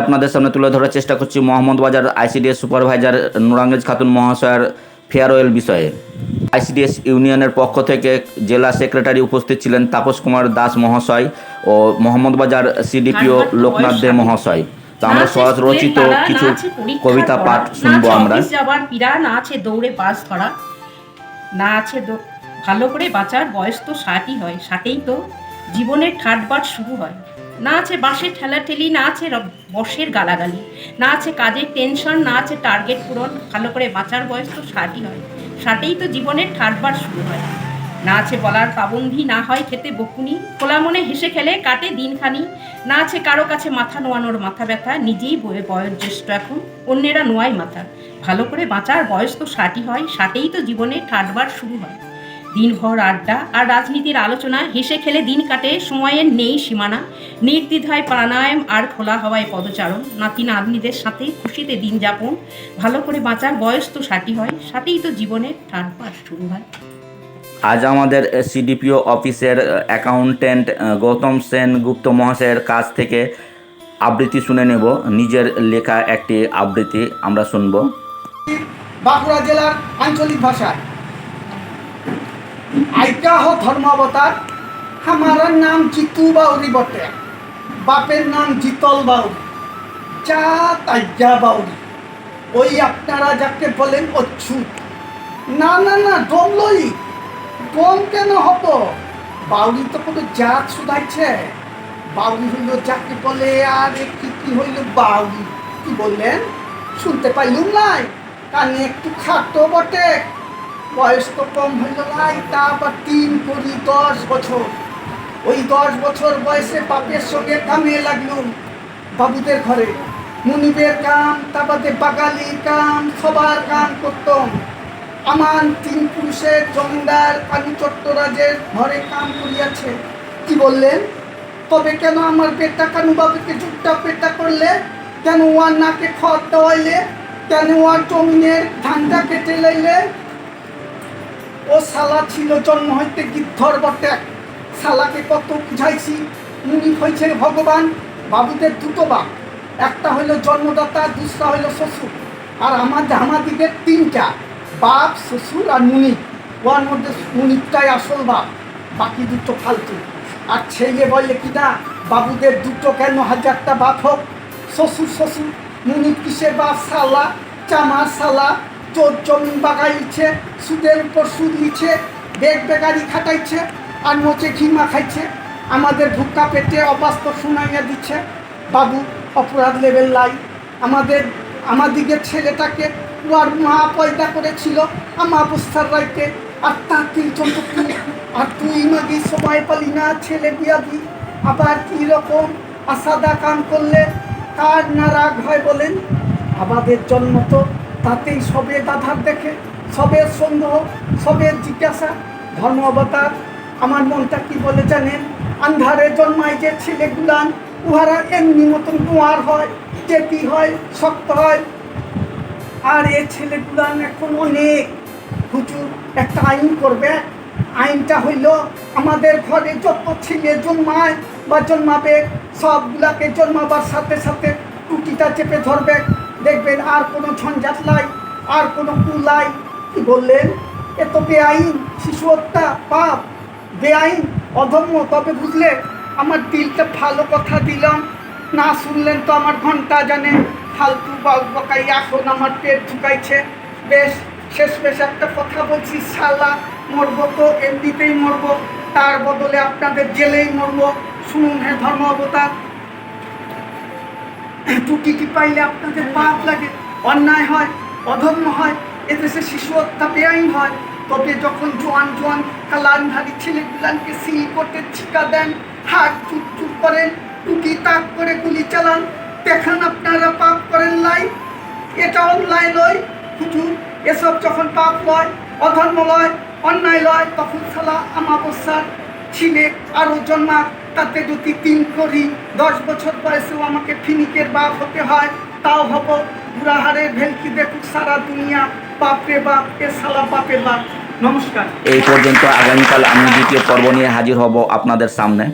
আপনাদের সামনে তুলে ধরার চেষ্টা করছি মোহাম্মদ বাজার আইসিডিএস সুপারভাইজার নুরাঙ্গেজ খাতুন মহাশয়ের ফেয়ারওয়েল বিষয়ে। আইসিডিএস ইউনিয়নের পক্ষ থেকে জেলা সেক্রেটারি উপস্থিত ছিলেন তাপস কুমার দাস মহাশয় ও মোহাম্মদ বাজার সিডিপিও লোকনাথ দে মহাশয়। তো আমরা সহজ রচিত কিছু কবিতা পাঠ শুনব আমরা। যাবার পীড়া না আছে দৌড়ে পাস ধরা। না আছে ভালো করে বাঁচার বয়স তো ষাটই হয়। ষাটেই তো জীবনের ঠাটবাট শুরু হয়। না আছে বাসের ঠেলাঠেলি, না আছে বসের গালাগালি, না আছে কাজের টেনশন না আছে টার্গেট পূরণ। ভালো করে বাঁচার বয়স তো ষাটই হয়। ষাটেই তো জীবনের ঠাটবার শুরু হয়। না আছে বলার পাবন্ধি না হয় খেতে বকুনি। খোলা মনে হেসে খেলে কাটে দিনখানি। না আছে কারও কাছে মাথা নোয়ানোর মাথা ব্যথা। নিজেই বয়ে বয়োজ্যেষ্ঠ এখন। অন্যেরা নোয়ায় মাথা। ভালো করে বাঁচার বয়স তো ষাটই হয়। ষাটেই তো জীবনে ঠাটবার শুরু হয়। দিনভর আড্ডা আর রাজনীতির আলোচনা হেসে খেলে দিন কাটে সময়ের নেই সীমানা। নির্দ্বিধায় প্রাণায়াম আর খোলা হওয়ায় পদচারণ। নাতি নাতনিদের সাথে খুশিতে দিন যাপন। ভালো করে বাঁচার বয়স তো ষাটই হয় ষাটেই তো জীবনের ঠাটবার শুরু হয়। আজ আমাদের সিডিপিও অফিসের অ্যাকাউন্টেন্ট গৌতম সেন গুপ্ত মহাশয়ের কাছ থেকে আবৃত্তি শুনে নেব। নিজের লেখা একটি আবৃত্তি আমরা শুনব। বাঁকুড়া জেলার আঞ্চলিক ভাষায়। আইকা হ ধর্মাবতার আমার নাম জিতু বাউরি বটে, বাপের নাম জিতল বাউরি চা তাইজা বাউরি। ওই আপনারা যাকে বলেন অচ্ছুত। না না না ডোম লই ডোম কেন হব? বাউরি তো কোনো জাত শুধাইছে। বাউরি হইল যাকে বলে, আর এ কি কি হইল বাউরি? কি বললেন? শুনতে পাইলুম নাই। কানে একটু খাটো বটে। বয়স তো কম হইল নাই, তা আবার তিন করি দশ বছর। ওই দশ বছর বয়সে বাপের সঙ্গে কামে লাগলুম বাবুদের ঘরে। মুনিবের কাম তা বাদে বাগালির কাম সবার কাম করতাম। আমার তিন পুরুষের, জমিদার কানু চট্টরাজের ঘরে কাম করিয়াছে। কি বললেন? তবে কেন আমার পেটটা কানু বাবুকে চুপটা পেটা করলে? কেন ওয়ার নাকে খড় দেওয়াইলে? কেন ওয়ার জমিনের ধানটা কেটে লাইলে? ও শালা ছিল জন্ম হইতে গিদ্ধর বটে। শালাকে কত বুঝাইছি? মুনি হয়েছে ভগবান, বাবুদের দুটো বাপ। একটা হইল জন্মদাতা, দুসরা হইল শ্বশুর। আর আমার আমাদিগের তিনটা, বাপ, শ্বশুর আর মুনি। ওর মধ্যে মুনিটাই আসল বাপ, বাকি দুটো ফালতু। আর ছেলে বললে কি না, বাবুদের দুটো কেন হাজারটা বাপ হোক? শ্বশুর শ্বশুর, মুনি কিসের বাপ? শালা, চামার শালা চোর জমিন বাগাইছে, সুদের উপর সুদ নিচ্ছে বেগ বেগারি খাটাইছে, আর মোচে ঘিমা খাইছে। আমাদের ভুক্কা পেটে অবাস্তব শুনাইয়া দিচ্ছে, বাবু, অপরাধ লেভেল লাই। আমাদের আমাদিগের ছেলেটাকে ওর মা পয়দা করেছিল আমার অবস্থার রাইতে। আর তার তিনজন তুই আর তুই মাগি সময় পালি না, ছেলে বিয়া দি। আবার কি রকম আসাদা কাম করলে কার না রাগ হয় বলেন? আমাদের জন্ম তো তাতেই সবে দাধার দেখে, সবে সন্দেহ সবের জিজ্ঞাসা, ধর্ম অবতার, আমার মনটা কি বলে জানেন আন্ধারে জন্মায় যে ছেলেগুলান উহারা এমনি মতন নোয়ার হয় চেতি হয়, শক্ত হয়। আর এ ছেলেগুলান এখন অনেক। হুজুর, একটা আইন করবে। আইনটা হইল, আমাদের ঘরে যত ছেলে জন্মায় বা জন্মাবে, সবগুলাকে জন্মাবার সাথে সাথে টুটিটা চেপে ধরবে। দেখবেন আর কোনো ঝঞ্ঝাট লাই, আর কোনো কুলাই কি বললেন? এ তো বেআইন, শিশু হত্যা, পাপ। বেআইন অধর্ম তবে বুঝলে, আমার দিলটা ভালো কথা দিলাম। না শুনলেন তো আমার ঘণ্টা জানে। ফালতু বকাই এখন আমার পেট ঢুকাইছে। বেশ, শেষ বেশ একটা কথা বলছি, শালা। মরবো তো এমনিতেই মরবো। তার বদলে আপনাদের জেলেই মরবো। শুনুন হে ধর্ম অবতার টুটি পাইলে আপনাদের পাপ লাগে? অন্যায় হয়, অধর্ম হয়, এদেশে শিশু হত্যা বেআইন হয়। তবে যখন জোয়ান জোয়ান কালানধারী ছেলেগুলানকে সিল করতে ছিকা দেন, হাত চুপ চুপ করেন টুটি তাক করে গুলি চালান, দেখান আপনারা পাপ করেন লাই। এটা অন্যায় নয়। হুজুর, এসব যখন পাপ লয়, অধর্ম লয়, অন্যায় লয়, তখন সালা আমাবস্যার ছিলে আরও জন্মা, তাতে যদি তিন করি, দশ বছর বয়সেও আমাকে ফিনিকের বাপ হতে হয়, তাও হব বুড়াহারে ভেলকি দেখুক সারা দুনিয়া, বাপরে বাপ, এ সালা বাপে বাপ। নমস্কার। এই পর্যন্ত আগামীকাল আমি দ্বিতীয় পর্ব নিয়ে হাজির হব আপনাদের সামনে।